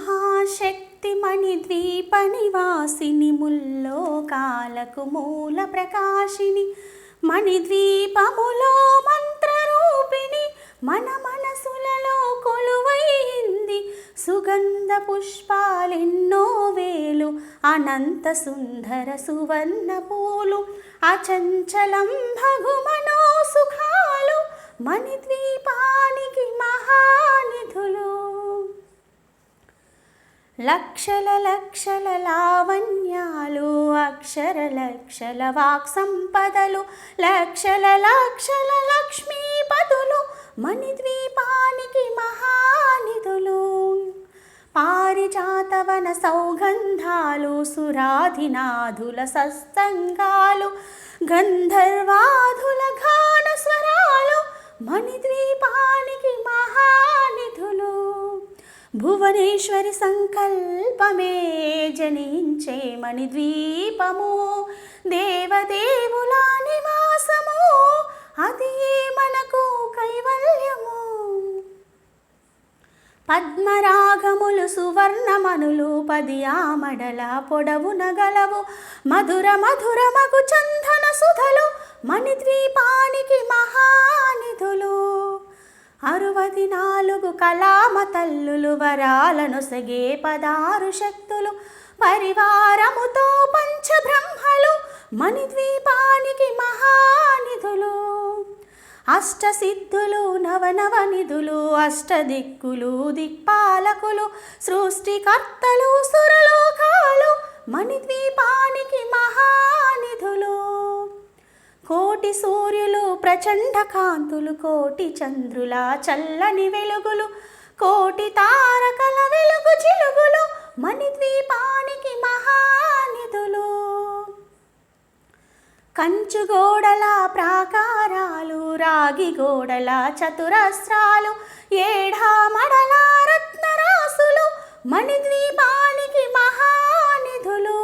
మహాశక్తిమణి ద్వీప నివాసిని ముల్లోకాలకు మూల ప్రకాశిని మణిద్వీపములో మంత్రరూపిణి మన మనసులలో కొలువైంది. సుగంధ పుష్పాలెన్నో వేలు అనంత సుందర సువర్ణ పూలు అచంచలం భగుమనో సుఖాలు మణిద్వీపానికి మహానిధులు. లక్షల లక్షల లావణ్యాలు అక్షర లక్షల వాక్ సంపదలు లక్షల లక్షల లక్ష్మీపదులు మణిద్వీపానికి మహానిధులు. పారిజాతవన సౌగంధాలు సురాధినాధుల సస్తంగాలు గంధర్వాధుల ఘాన స్వరాలు మణిద్వీపానికి మహానిధులు. భువనేశ్వరి సంకల్పమే జనించే మణిద్వీపము. దేవదేవుల నివాసము అది మనకు కైవల్యము? పద్మరాగములు సువర్ణమనులు పది ఆమడల పొడవున గలవు. మధుర మధుర మగు చందన సుధలు మణిద్వీపానికి మహానిధులు. అరువది నాలుగు కళామ తల్లులు వరాలను సగే పదారు శక్తులు. పరివారముతో పంచబ్రహ్మలు మణిద్వీపానికి మహానిధులు. అష్టసిద్ధులు నవనవ నిధులు అష్టదిక్కులు దిక్పాలకులు సృష్టికర్తలు సురలోకాలు మణిద్వీపానికి మహా కోటి సూర్యులు ప్రచండ కాంతులు కోటి చంద్రుల చల్లని వెలుగులు కోటి తారకల వెలుగు చిలుగులు మణిద్వీపానికి మహానిధులు. కంచు గోడల ప్రాకారాలు రాగి గోడల చతురస్రాలు ఏఢా మడల రత్నరాసులు మణిద్వీపానికి మహానిధులు.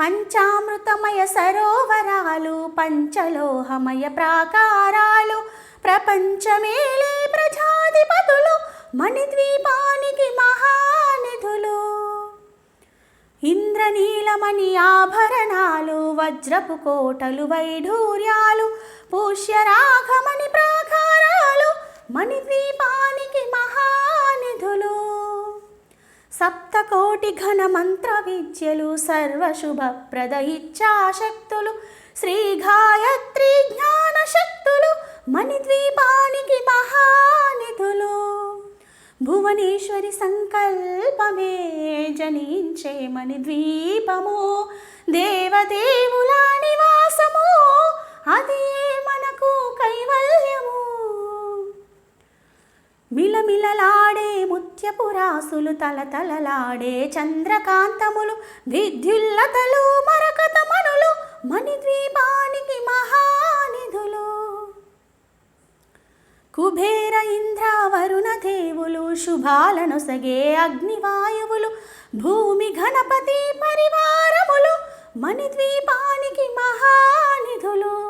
పంచామృతమయ సరోవరాలు పంచలోహమయ ప్రాకారాలు ప్రపంచమేలే ప్రజాధిపతులు మణిద్వీపానికి మహానిధులు. ఇంద్రనీలమణి ఆభరణాలు వజ్రపు కోటలు వైఢూర్యాలు పుష్యరాఘమణి ప్రాకారాలు మణిద్వీపానికి మహానిధులు. సప్తకోటి ఘన మంత్ర విద్యలు సర్వశుభప్రద ఇచ్చాశక్తులు శ్రీ గాయత్రి జ్ఞాన శక్తులు మణిద్వీపానికి మహానిధులు. భువనేశ్వరి సంకల్పమే జనించే మణిద్వీపము. దేవదేవుల నివాసము అదే మనకు కైవల్యము. మిలమిలలాడే నిత్యపురాసులు తలతలలాడే చంద్రకాంతములు విద్యుల్లతలు మరకతమణులు మణిద్వీపానికి మహానిధులు. కుబేర ఇంద్ర వరుణ దేవులు శుభాలను సగే అగ్నివాయువులు భూమి గణపతి పరివారములు మణిద్వీపానికి మహానిధులు.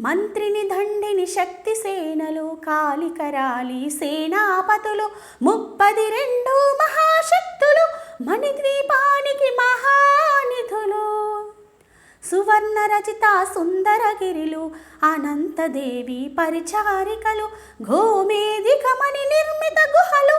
మంత్రిని దండిని శక్తి సేనలు కాలికరాలి సేనాపతులు ముప్పది రెండు మహాశక్తులు మణిద్వీపానికి మహానిధులు. సువర్ణ రచిత సుందరగిరిలు అనంతదేవి పరిచారికలు గోమేధికమణి నిర్మిత గుహలు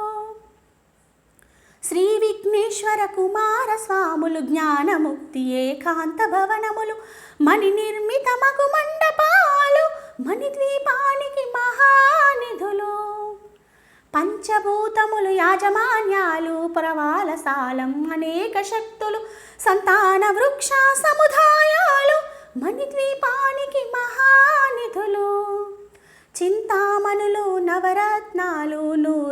శ్రీ విఘ్నేశ్వర కుమార స్వాములు జ్ఞానముక్తి ఏకాంత భవనములు మణి నిర్మితమగు మండపాలు మణిద్వీపానికి మహానిధులు. పంచభూతములు యాజమాన్యాలు ప్రవాలసాలం అనేక శక్తులు సంతాన వృక్ష సముదాయాలు మణిద్వీపానికి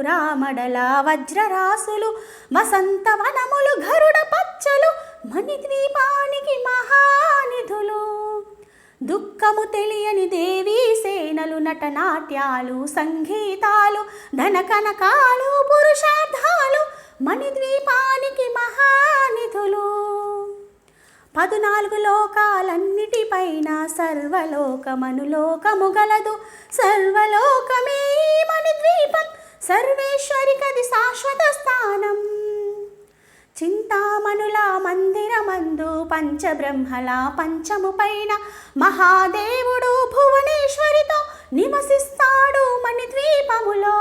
రామడలా వజ్రరాసులు వసంతవనములు గరుడ పచ్చలు మణిద్వీపానికి మహానిధులు. దుఃఖము తెలియని దేవీ సేనలు నటనాట్యాలు సంగీతాలు ధనకనకాలు పురుషార్థాలు మణిద్వీపానికి మహానిధులు. పదునాలుగు లోకాలన్నిటిపైన సర్వలోకమనులోకము గలదు సర్వలోకమే మణిద్వీపం. సర్వేశ్వరికది శాశ్వత స్థానం. చింతామణుల మందిరమందు పంచబ్రహ్మల పంచము పైన మహాదేవుడు భువనేశ్వరితో నివసిస్తాడు మణిద్వీపములో.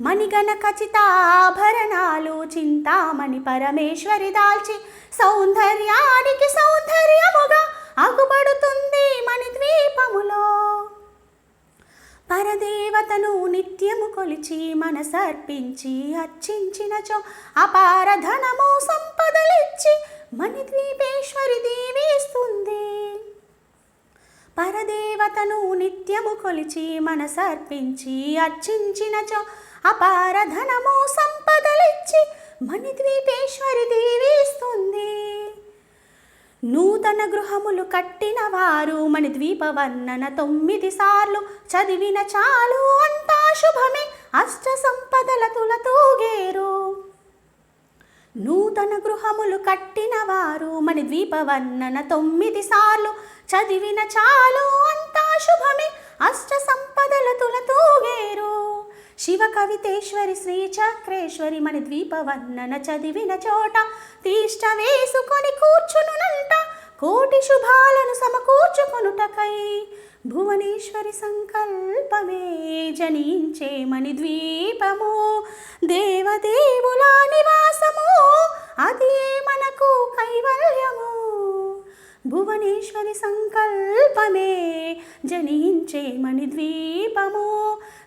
మణిగణ ఖచ్చిత ఆభరణాలు చింతామణి పరమేశ్వరి దాల్చి సౌందర్యానికి సౌందర్యముగా అగుపడుతుంది మణిద్వీపములో. పరదేవతను నిత్యము కొలిచి మనసర్పించి అర్చించినచో అపార ధనము సంపదలిచ్చి మణిద్వీపేశ్వరి దీవిస్తుంది. పరదేవతను నిత్యము కొలిచి మనసర్పించి అర్చించినచో అపార ధనము సంపదలిచ్చి మణిద్వీపేశ్వరి దీవిస్తుంది. నూతన గృహములు కట్టిన వారు మణి ద్వీపవర్ణన తొమ్మిది సార్లు చదివిన చాలు అంతా శుభమే. అష్ట సంపదల తులతూగేరు నూతన గృహములు కట్టిన వారు మణి ద్వీపవర్ణన తొమ్మిది సార్లు చదివిన చాలు అంతా శుభమే. అష్ట సంపదల తులతూగేరు శివ కవితేశ్వరి శ్రీ చక్రేశ్వరి మణి ద్వీపవర్ణన చదివిన చోట తీష్ట వేసుకొని కూర్చునునంట కోటి శుభాలను సమకూర్చుకొనుటకై. భువనేశ్వరి సంకల్పమే జనించే మణి ద్వీపము దేవదేవుల నివాసము అది మనకు కైవల్యము? భువనేశ్వరి సంకల్పమే జనించే మణిద్వీపము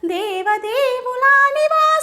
దేవదేవుల నివాస